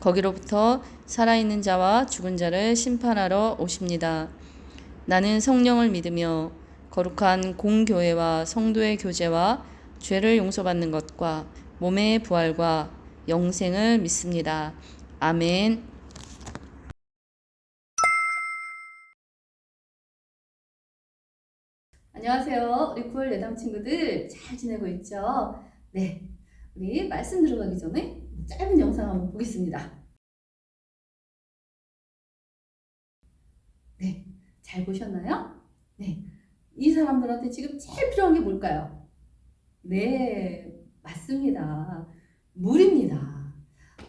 거기로부터 살아있는 자와 죽은 자를 심판하러 오십니다. 나는 성령을 믿으며 거룩한 공교회와 성도의 교제와 죄를 용서받는 것과 몸의 부활과 영생을 믿습니다. 아멘. 안녕하세요. 우리 굴 내담 친구들 잘 지내고 있죠? 네. 우리 말씀 들어가기 전에 짧은 영상 한번 보겠습니다. 네. 잘 보셨나요? 네. 이 사람들한테 지금 제일 필요한 게 뭘까요? 네. 맞습니다. 물입니다.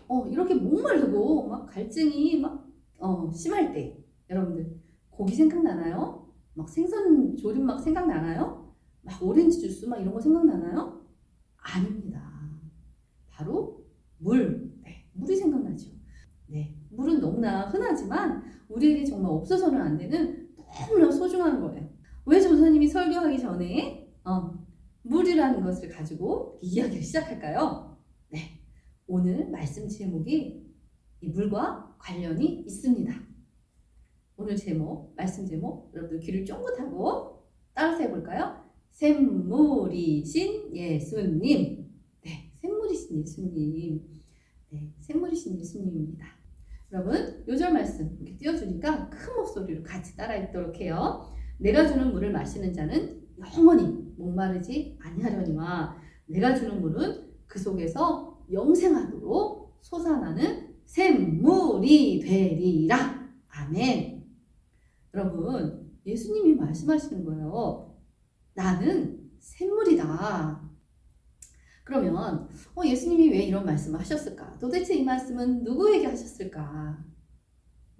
어, 이렇게 목마르고 막 갈증이 막 어, 심할 때 여러분들 고기 생각나나요? 막 생선 조림 막 생각나나요? 막 오렌지 주스 막 이런 거 생각나나요? 아닙니다. 바로 물. 네, 물이 생각나죠. 네, 물은 너무나 흔하지만 우리에게 정말 없어서는 안 되는 너무나 소중한 거예요. 왜 전사님이 설교하기 전에 어, 물이라는 것을 가지고 이야기를 시작할까요? 네, 오늘 말씀 제목이 이 물과 관련이 있습니다. 오늘 제목, 말씀 제목, 여러분들 귀를 쫑긋하고 따라서 해볼까요? 샘물이신 예수님. 네, 샘물이신 예수님. 네, 샘물이신 예수님입니다. 여러분, 요절 말씀 이렇게 띄워주니까 큰 목소리로 같이 따라 읽도록 해요. 내가 주는 물을 마시는 자는 영원히 목마르지 아니하려니와 내가 주는 물은 그 속에서 영생하도록 솟아나는 샘물이 되리라. 아멘. 여러분, 예수님이 말씀하시는 거예요. 나는 샘물이다. 그러면 어, 예수님이 왜 이런 말씀을 하셨을까? 도대체 이 말씀은 누구에게 하셨을까?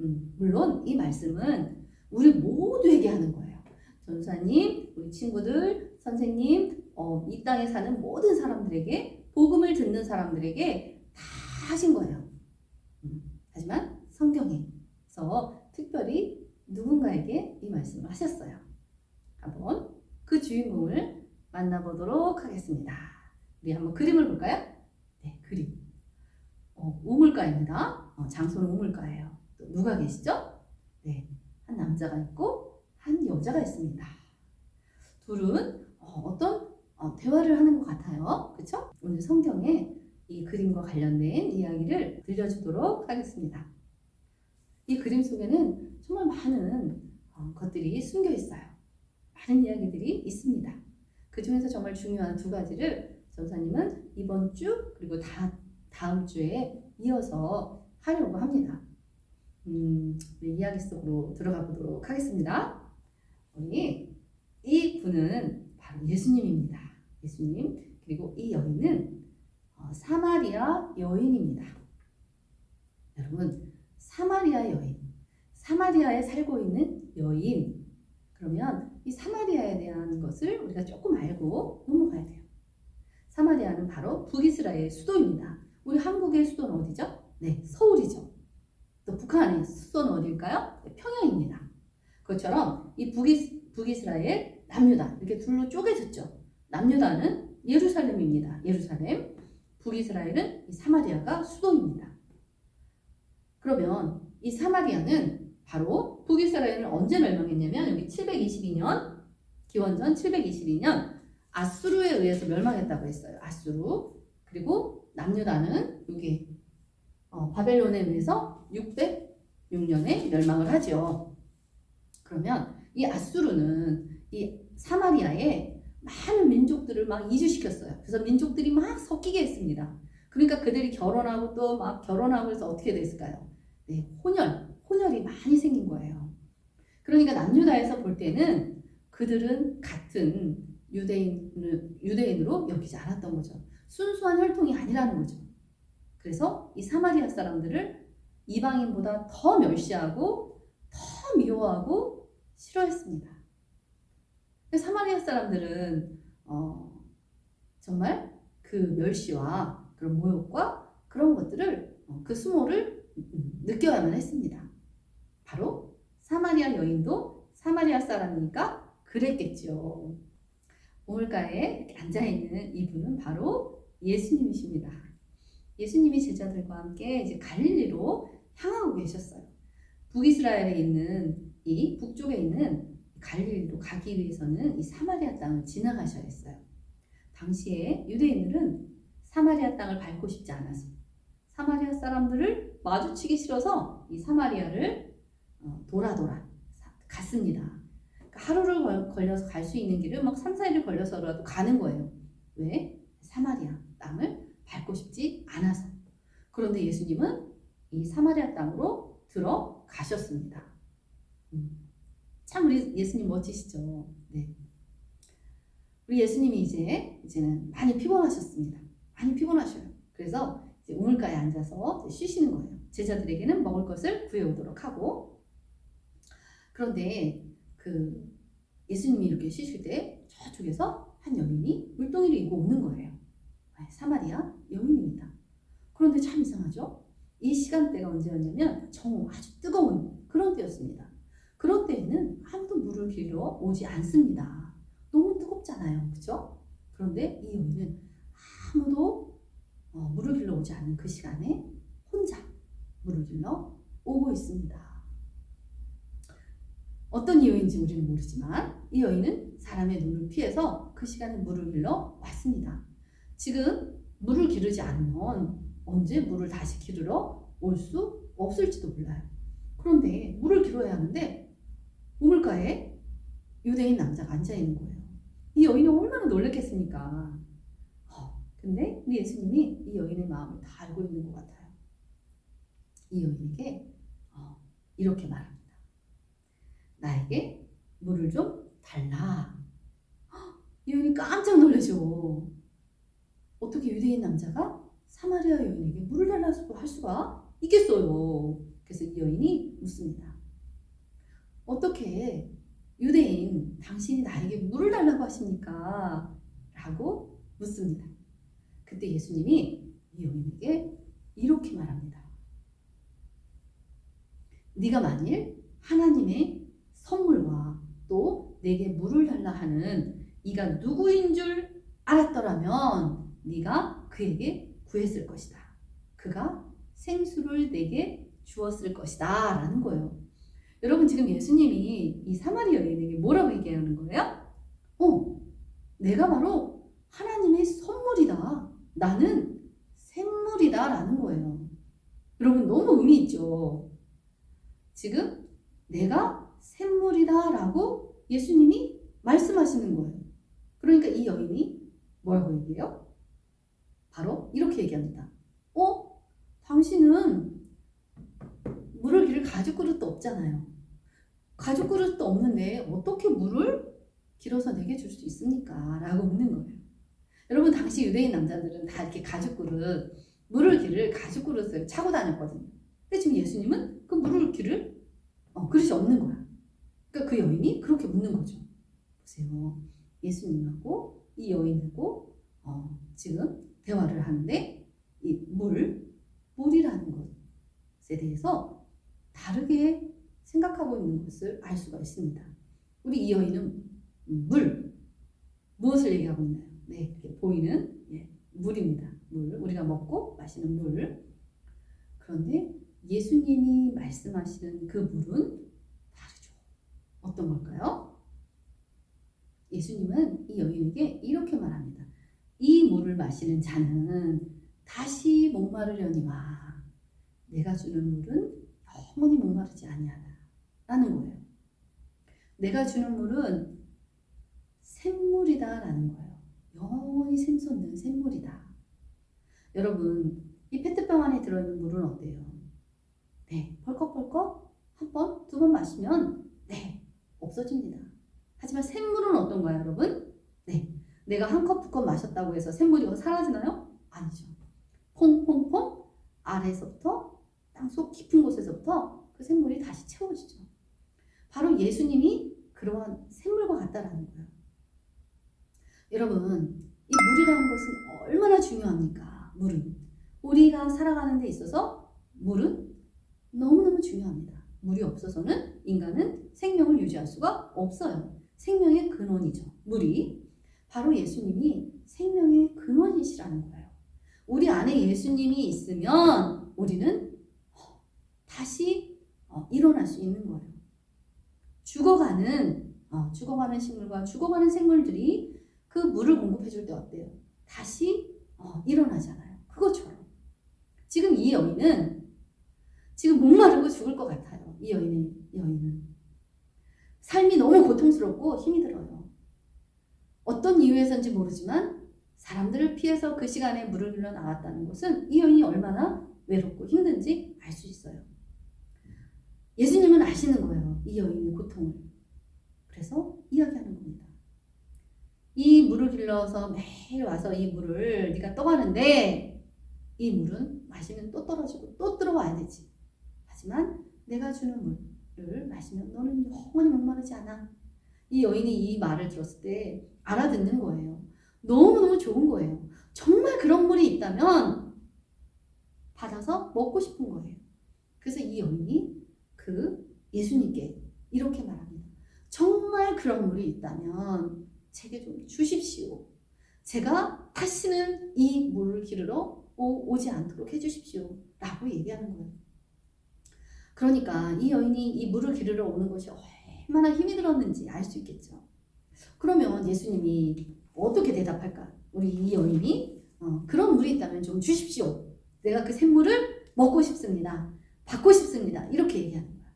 음, 물론 이 말씀은 우리 모두에게 하는 거예요. 전사님, 우리 친구들, 선생님, 어, 이 땅에 사는 모든 사람들에게 복음을 듣는 사람들에게 다 하신 거예요. 음, 하지만 성경에서 특별히 누군가에게 이 말씀을 하셨어요. 한번 그 주인공을 만나보도록 하겠습니다. 우리 한번 그림을 볼까요? 네, 그림. 어, 우물가입니다. 어, 장소는 우물가예요. 또 누가 계시죠? 네, 한 남자가 있고 한 여자가 있습니다. 둘은 어, 떤 어, 대화를 하는 것 같아요. 그렇죠? 오늘 성경에 이 그림과 관련된 이야기를 들려주도록 하겠습니다. 이 그림 속에는 정말 많은 어, 것들이 숨겨 있어요. 많은 이야기들이 있습니다. 그 중에서 정말 중요한 두 가지를 전사님은 이번 주 그리고 다, 다음 주에 이어서 하려고 합니다. 음, 이야기 속으로 들어가 보도록 하겠습니다. 우리 이 분은 바로 예수님입니다. 예수님 그리고 이 여인은 어, 사마리아 여인입니다. 여러분 사마리아 여인, 사마리아에 살고 있는 여인. 그러면 이 사마리아에 대한 것을 우리가 조금 알고 넘어가야 돼요. 사마리아는 바로 북이스라엘 수도입니다. 우리 한국의 수도는 어디죠? 네, 서울이죠. 또 북한의 수도는 어디일까요? 네, 평양입니다. 그것처럼 이 북이, 북이스라엘, 남유다 이렇게 둘로 쪼개졌죠. 남유다는 예루살렘입니다. 예루살렘. 북이스라엘은 사마리아가 수도입니다. 그러면 이 사마리아는 바로 북이스라엘은 언제 멸망했냐면 여기 722년 기원전 722년 아수르에 의해서 멸망했다고 했어요. 아수르 그리고 남유다는 여기 어, 바벨론에 의해서 606년에 멸망을 하죠. 그러면 이 아수르는 이 사마리아에 많은 민족들을 막 이주시켰어요. 그래서 민족들이 막 섞이게 했습니다. 그러니까 그들이 결혼하고 또 막 결혼하고 해서 어떻게 됐을까요? 네, 혼혈, 혼혈이 많이 생긴 거예요. 그러니까 남유다에서 볼 때는 그들은 같은 유대인, 유대인으로 여기지 않았던 거죠. 순수한 혈통이 아니라는 거죠. 그래서 이 사마리아 사람들을 이방인보다 더 멸시하고 더 미워하고 싫어했습니다. 사마리아 사람들은 어, 정말 그 멸시와 그런 모욕과 그런 것들을 어, 그 수모를 음, 느껴야만 했습니다. 바로 사마리아 여인도 사마리아 사람이니까 그랬겠죠. 우물가에 이렇게 앉아 있는 이분은 바로 예수님이십니다. 예수님이 제자들과 함께 이제 갈릴리로 향하고 계셨어요. 북이스라엘에 있는 이 북쪽에 있는 갈릴리로 가기 위해서는 이 사마리아 땅을 지나가셔야 했어요. 당시에 유대인들은 사마리아 땅을 밟고 싶지 않아서 사마리아 사람들을 마주치기 싫어서 이 사마리아를 어, 돌아 돌아 사- 갔습니다. 하루를 걸- 걸려서 갈 수 있는 길을 막 3, 4일을 걸려서라도 가는 거예요. 왜? 사마리아 땅을 밟고 싶지 않아서. 그런데 예수님은 이 사마리아 땅으로 들어가셨습니다. 음. 참 우리 예수님 멋지시죠? 네. 우리 예수님이 이제 이제는 많이 피곤하셨습니다. 많이 피곤하셔요. 그래서 이제 우물가에 앉아서 쉬시는 거예요. 제자들에게는 먹을 것을 구해오도록 하고 그런데 그 예수님이 이렇게 쉬실 때 저쪽에서 한 여인이 물동이를 이고 오는 거예요. 아, 사마리아 여인입니다. 그런데 참 이상하죠? 이 시간대가 언제였냐면 정 아주 뜨거운 그런 때였습니다. 그런 때에는 아무도 물을 길러 오지 않습니다. 너무 뜨겁잖아요. 그죠? 그런데 이 여인은 아무도 어, 물을 길러 오지 않는 그 시간에 혼자 물을 길러 오고 있습니다. 어떤 이유인지 우리는 모르지만 이 여인은 사람의 눈을 피해서 그 시간에 물을 길러 왔습니다. 지금 물을 기르지 않으면 언제 물을 다시 기르러 올 수 없을지도 몰라요. 그런데 물을 기르어야 하는데 우물가에 유대인 남자가 앉아 있는 거예요. 이 여인은 얼마나 놀랐겠습니까? 어, 근데 우리 예수님이 이 여인의 마음을 다 알고 있는 것 같아요. 이 여인에게 어, 이렇게 말합니다. 나에게 물을 좀 달라. 여인이 깜짝 놀라죠. 어떻게 유대인 남자가 사마리아 여인에게 물을 달라고 할 수가 있겠어요. 그래서 이 여인이 묻습니다. 어떻게 유대인 당신이 나에게 물을 달라고 하십니까? 라고 묻습니다. 그때 예수님이 이 여인에게 이렇게 말합니다. 네가 만일 하나님의 또 내게 물을 달라 하는 이가 누구인 줄 알았더라면 네가 그에게 구했을 것이다. 그가 생수를 내게 주었을 것이다. 라는 거예요. 여러분 지금 예수님이 이 사마리 여인에게 뭐라고 얘기하는 거예요? 어, 내가 바로 하나님의 선물이다. 나는 샘물이다. 라는 거예요. 여러분 너무 의미 있죠? 지금 내가 샘물이다. 라고 예수님이 말씀하시는 거예요. 그러니까 이 여인이 뭐라고 얘기해요? 바로 이렇게 얘기합니다. 어? 당신은 물을 기를 가죽 그릇도 없잖아요. 가죽 그릇도 없는데 어떻게 물을 길어서 내게 줄 수 있습니까? 라고 묻는 거예요. 여러분 당시 유대인 남자들은 다 이렇게 가죽 그릇, 물을 기를 가죽 그릇을 차고 다녔거든요. 근데 지금 예수님은 그 물을 기를 어, 그릇이 없는 거야. 그러니까 그 여인이 그렇게 묻는 거죠. 보세요. 예수님하고 이 여인하고 어, 지금 대화를 하는데 이 물, 물이라는 것에 대해서 다르게 생각하고 있는 것을 알 수가 있습니다. 우리 이 여인은 물, 무엇을 얘기하고 있나요? 네, 이렇게 보이는 예, 물입니다. 물, 우리가 먹고 마시는 물. 그런데 예수님이 말씀하시는 그 물은. 어떤 걸까요? 예수님은 이 여인에게 이렇게 말합니다. 이 물을 마시는 자는 다시 목마르려니와 내가 주는 물은 영원히 목마르지 아니하다. 라는 거예요. 내가 주는 물은 샘물이다 라는 거예요. 영원히 샘솟는 샘물이다. 여러분, 이 페트병 안에 들어있는 물은 어때요? 네, 펄컥펄컥 한 번, 두 번 마시면 네, 없어집니다. 하지만 샘물은 어떤가요, 여러분? 네, 내가 한 컵, 두 컵 마셨다고 해서 샘물이 사라지나요? 아니죠. 퐁퐁퐁 아래서부터 땅속 깊은 곳에서부터 그 샘물이 다시 채워지죠. 바로 예수님이 그러한 샘물과 같다라는 거예요. 여러분, 이 물이라는 것은 얼마나 중요합니까? 물은. 우리가 살아가는 데 있어서 물은 너무너무 중요합니다. 물이 없어서는 인간은 생명을 유지할 수가 없어요. 생명의 근원이죠. 물이. 바로 예수님이 생명의 근원이시라는 거예요. 우리 안에 예수님이 있으면 우리는 다시 어, 일어날 수 있는 거예요. 죽어가는 어, 죽어가는 식물과 죽어가는 생물들이 그 물을 공급해 줄 때 어때요? 다시 어, 일어나잖아요. 그것처럼 지금 이 여인은 지금 목마르고 죽을 것 같아요. 이 여인은 이 여인은 삶이 너무 고통스럽고 힘이 들어요. 어떤 이유에서인지 모르지만 사람들을 피해서 그 시간에 물을 흘러 나왔다는 것은 이 여인이 얼마나 외롭고 힘든지 알 수 있어요. 예수님은 아시는 거예요. 이 여인의 고통을. 그래서 이야기하는 겁니다. 이 물을 길러서 매일 와서 이 물을 네가 떠가는데 이 물은 마시면 또 떨어지고 또 들어와야 되지. 하지만 내가 주는 물을 마시면 너는 영원히 목마르지 않아. 이 여인이 이 말을 들었을 때 알아듣는 거예요. 너무너무 좋은 거예요. 정말 그런 물이 있다면 받아서 먹고 싶은 거예요. 그래서 이 여인이 그 예수님께 이렇게 말합니다. 정말 그런 물이 있다면 제게 좀 주십시오. 제가 다시는 이 물을 기르러 오, 오지 않도록 해주십시오. 라고 얘기하는 거예요. 그러니까 이 여인이 이 물을 기르러 오는 것이 얼마나 힘이 들었는지 알 수 있겠죠. 그러면 예수님이 어떻게 대답할까? 우리 이 여인이 어, 그런 물이 있다면 좀 주십시오. 내가 그 샘물을 먹고 싶습니다. 받고 싶습니다. 이렇게 얘기하는 거야.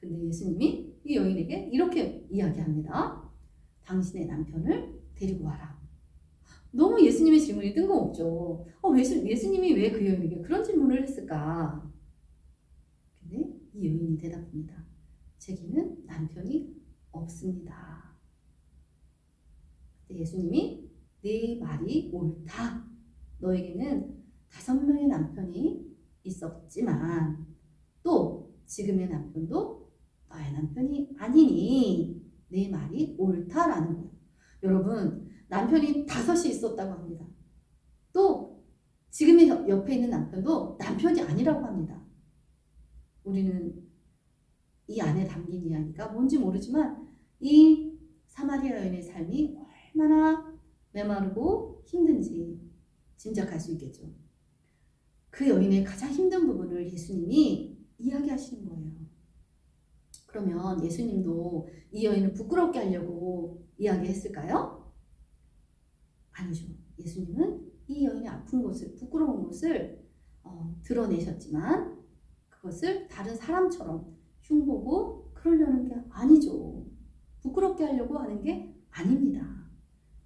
근데 예수님이 이 여인에게 이렇게 이야기합니다. 당신의 남편을 데리고 와라. 너무 예수님의 질문이 뜬금없죠. 어, 예수, 예수님이 왜 그 여인에게 그런 질문을 했을까? 이 여인이 대답합니다. 제게는 남편이 없습니다. 그때 예수님이 네 말이 옳다. 너에게는 다섯 명의 남편이 있었지만 또 지금의 남편도 너의 남편이 아니니 내 말이 옳다라는 거예요. 여러분 남편이 다섯이 있었다고 합니다. 또 지금의 옆에 있는 남편도 남편이 아니라고 합니다. 우리는 이 안에 담긴 이야기가 뭔지 모르지만 이 사마리아 여인의 삶이 얼마나 메마르고 힘든지 짐작할 수 있겠죠. 그 여인의 가장 힘든 부분을 예수님이 이야기하시는 거예요. 그러면 예수님도 이 여인을 부끄럽게 하려고 이야기했을까요? 아니죠. 예수님은 이 여인의 아픈 곳을, 부끄러운 곳을 어, 드러내셨지만 그것을 다른 사람처럼 흉보고 그러려는 게 아니죠. 부끄럽게 하려고 하는 게 아닙니다.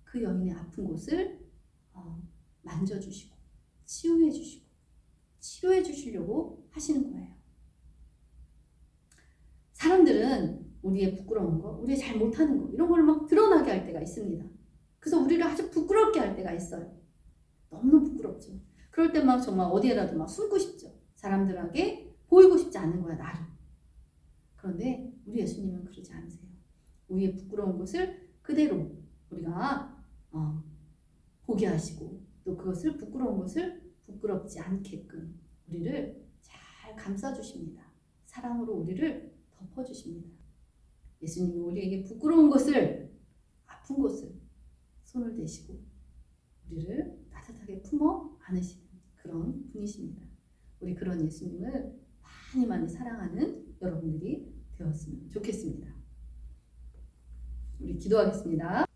그 여인의 아픈 곳을 어, 만져주시고 치유해 주시고 치료해 주시려고 하시는 거예요. 사람들은 우리의 부끄러운 거, 우리 잘 못하는 거 이런 걸 막 드러나게 할 때가 있습니다. 그래서 우리를 아주 부끄럽게 할 때가 있어요. 너무 부끄럽죠. 그럴 때 막 정말 어디에라도 막 숨고 싶죠. 사람들에게 보이고 싶지 않은 거야 나를. 그런데 우리 예수님은 그러지 않으세요. 우리의 부끄러운 것을 그대로 우리가 어, 보게 하시고 또 그것을 부끄러운 것을 부끄럽지 않게끔 우리를 잘 감싸 주십니다. 사랑으로 우리를 덮어 주십니다. 예수님이 우리에게 부끄러운 것을 아픈 곳을 손을 대시고 우리를 따뜻하게 품어 안으시는 그런 분이십니다. 우리 그런 예수님을 많이 많이 사랑하는 여러분들이 되었으면 좋겠습니다. 우리 기도하겠습니다.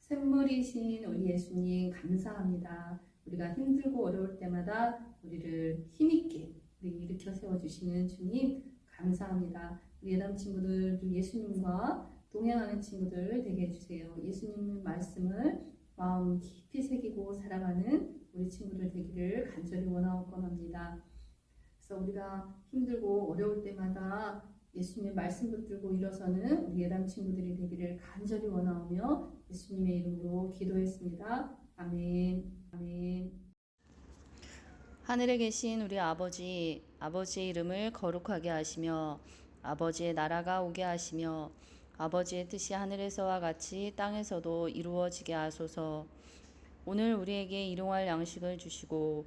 샘물이신 우리 예수님 감사합니다. 우리가 힘들고 어려울 때마다 우리를 힘있게 일으켜 세워주시는 주님 감사합니다. 우리 예담 친구들 예수님과 동행하는 친구들 되게 해주세요. 예수님 말씀을 마음 깊이 새기고 살아가는 우리 친구들 되기를 간절히 원하옵건합니다. 그래서 우리가 힘들고 어려울 때마다 예수님의 말씀 붙들고 일어서는 우리 예담 친구들이 되기를 간절히 원하오며 예수님의 이름으로 기도했습니다. 아멘. 아멘. 하늘에 계신 우리 아버지, 아버지의 이름을 거룩하게 하시며 아버지의 나라가 오게 하시며 아버지의 뜻이 하늘에서와 같이 땅에서도 이루어지게 하소서. 오늘 우리에게 일용할 양식을 주시고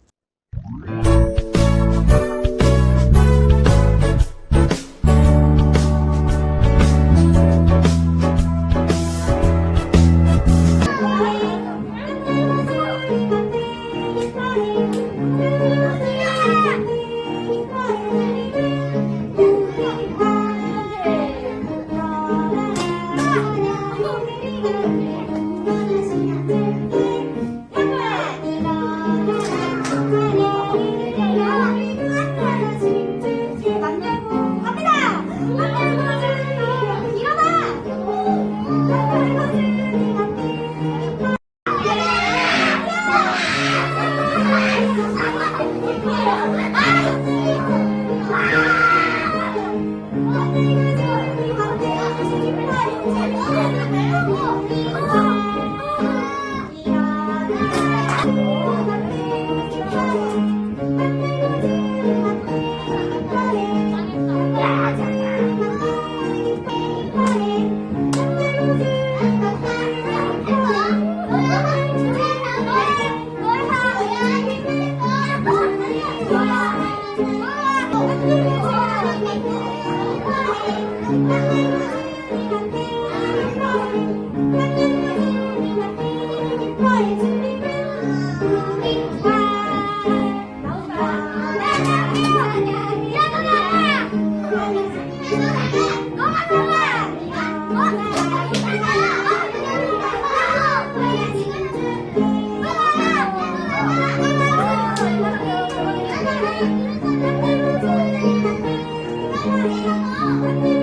그